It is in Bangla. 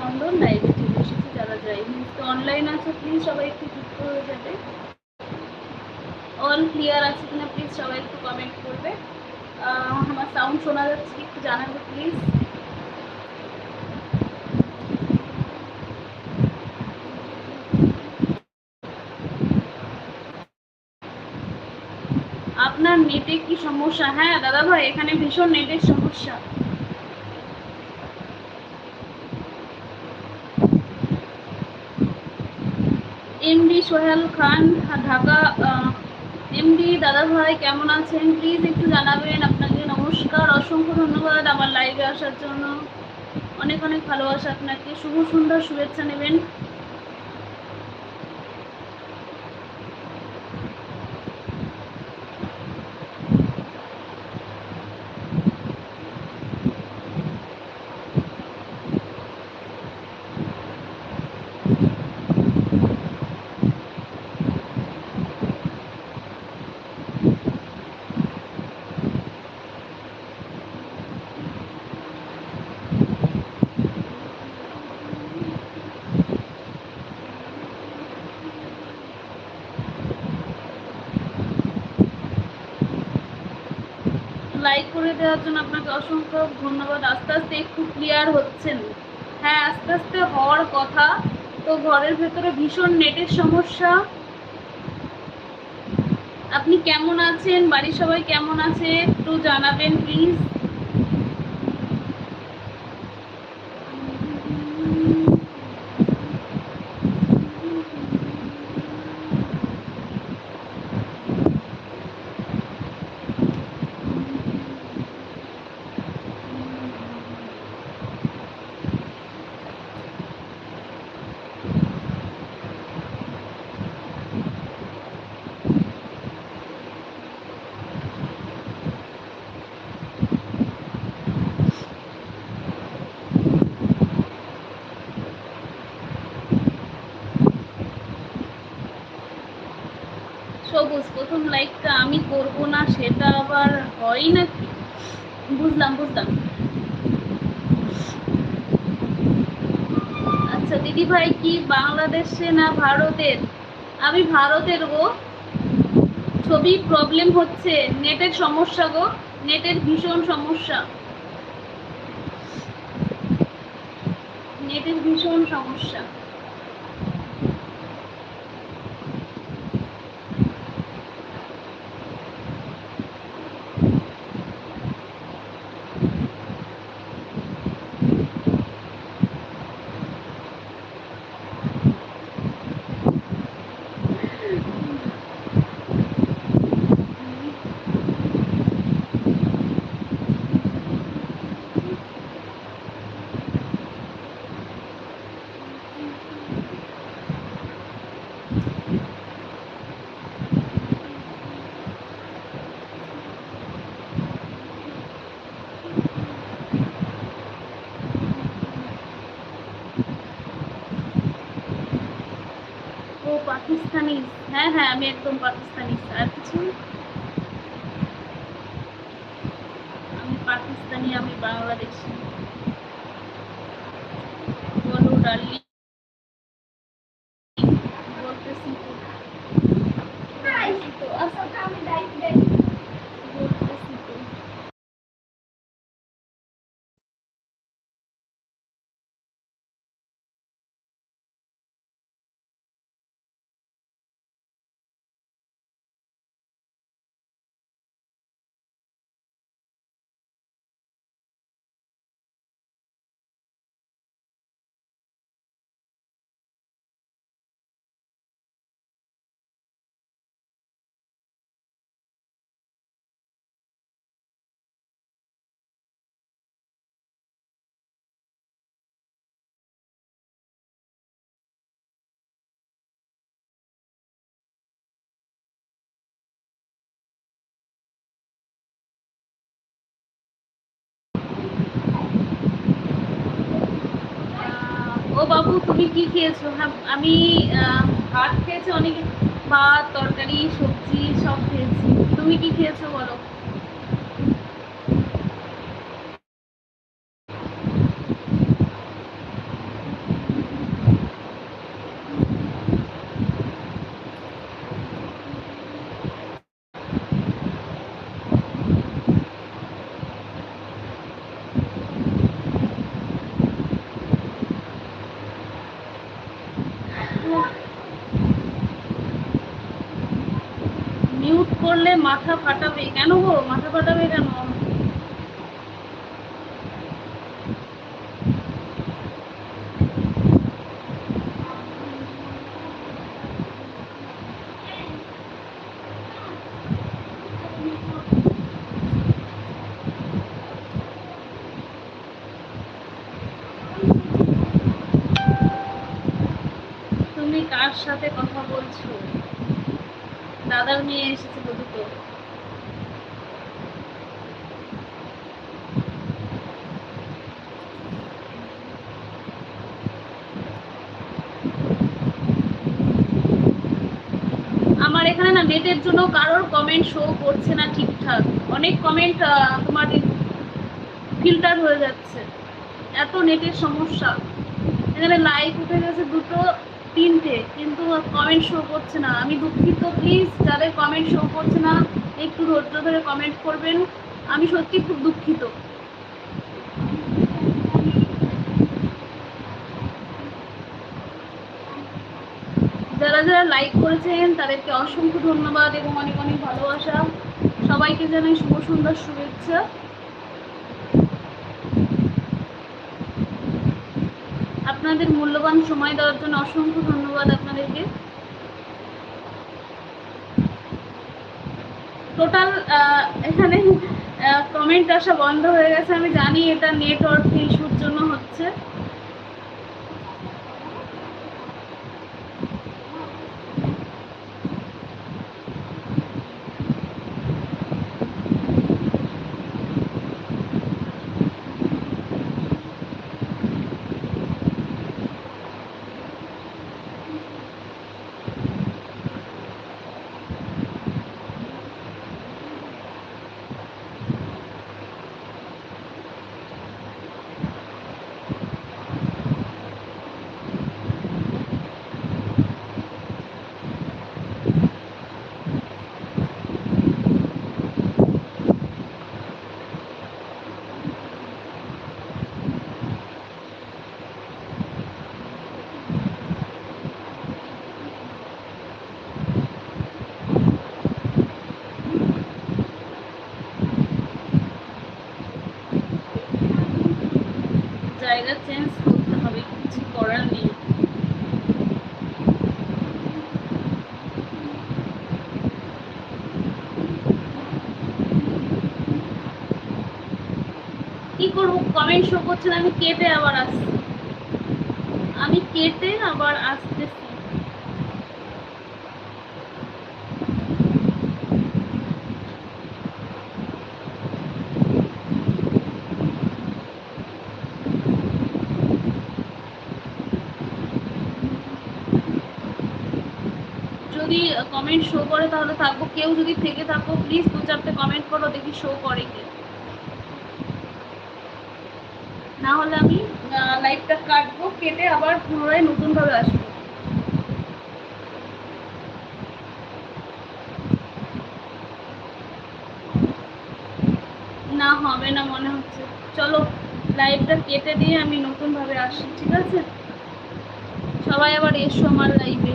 মন্ডল লাইভে চলে এসেছি, যারা যাই তো অনলাইন আছে প্লিজ সবাই একটু যুক্ত হয়ে যাবে। অল ক্লিয়ার আছে কিনা প্লিজ সবাই একটু কমেন্ট করবে। আমার সাউন্ড শোনা যাচ্ছে, একটু জানাবে প্লিজ আপনার নেটে কি সমস্যা? হ্যাঁ দাদা ভাই এখানে ভীষণ নেটের সমস্যা। এমডি সোহেল খান, ঢাকা এমডি দাদা ভাই কেমন আছেন? প্লিজ একটু জানাবেন আপনাকে নমস্কার, অসংখ্য ধন্যবাদ আমার লাইভে আসার জন্য। অনেক অনেক ভালোবাসা আপনাকে। শুভ সুন্দর শুভেচ্ছা নেবেন। লাইক করে দেওয়ার জন্য আপনাকে অসংখ্য ধন্যবাদ। আস্তে আস্তে একটু ক্লিয়ার হচ্ছেন। হ্যাঁ আস্তে আস্তে হওয়ার কথা। তো ঘরের ভেতরে ভীষণ নেটের সমস্যা। আপনি কেমন আছেন? বাড়ির সবাই কেমন আছে? একটু জানাবেন প্লিজ সবুজ, প্রথম লাইকটা আমি করব না, সেটা আবার হয় নাকি? বুঝলাম বুঝলাম। আচ্ছা দিদি ভাই কি বাংলাদেশে না ভারতের? আমি ভারতের গো। ছবি প্রবলেম হচ্ছে। নেটের সমস্যা গো। নেটের ভীষণ সমস্যা। নেটের ভীষণ সমস্যা। ও পাকিস্তানি। হ্যাঁ হ্যাঁ আমি একদম পাকিস্তানি আর কিছু আমি পাকিস্তানি, আমি বাংলাদেশি। বলো, ডার্লিং বলতেছি তো। বলতেছি তো, আচ্ছা, বলতেছি তো। আহ, ও বাবু, তুমি কি খেয়েছো? হ্যাঁ আমি ভাত খেয়েছি, অনেক ভাত, তরকারি, সবজি সব খেয়েছি। তুমি কি খেয়েছো বলো? পারলে মাথা ফাটাবে? কেন গো? মাথা ফাটাবে কেন? তুমি কার সাথে কথা বলছো? দাদার মেয়ে এসেছিল দুটো আমার এখানে না নেটের জন্য কারোর কমেন্ট শো করছে না ঠিকঠাক। অনেক কমেন্ট তোমার ফিল্টার হয়ে যাচ্ছে। এত নেটের সমস্যা। এখানে লাইক উঠে গেছে দুটো। কমেন্ট শো করছে না। আমি দুঃখিত প্লিজ যাদের কমেন্ট শো করছে না, একটু ধৈর্য ধরে কমেন্ট করবেন। আমি সত্যি খুব দুঃখিত। যারা যারা লাইক করেছেন, তাদেরকে অসংখ্য ধন্যবাদ এবং অনেক অনেক ভালোবাসা। সবাইকে জানাই শুভ সুন্দর শুভেচ্ছা। আপনাদের মূল্যবান সময় দেওয়ার জন্য অসংখ্য ধন্যবাদ আপনাদেরকে। টোটাল এখানে কমেন্ট আসা বন্ধ হয়ে গেছে। আমি জানি এটা নেটওয়ার্ক ইস্যুর জন্য হচ্ছে। চেঞ্জ করতে হবে, কিছু করার নেই। কি করব? কমেন্ট শো করছেন, আমি কেটে আবার আসছি আমি কেটে আবার আসতেছি। যদি কমেন্ট শো করে, তাহলে থাকব। কেউ যদি থেকে থাকো প্লিজ দু চারটে কমেন্ট করো, দেখি শো করে কি। না হলে আমি লাইভটা কাটবো, কেটে আবার পুনরায় নতুনভাবে আসব। না হবে না মনে হচ্ছে। চলো লাইভটা কেটে দিয়ে আমি নতুনভাবে আসি, ঠিক আছে? সবাই আবার এসো আমার লাইভে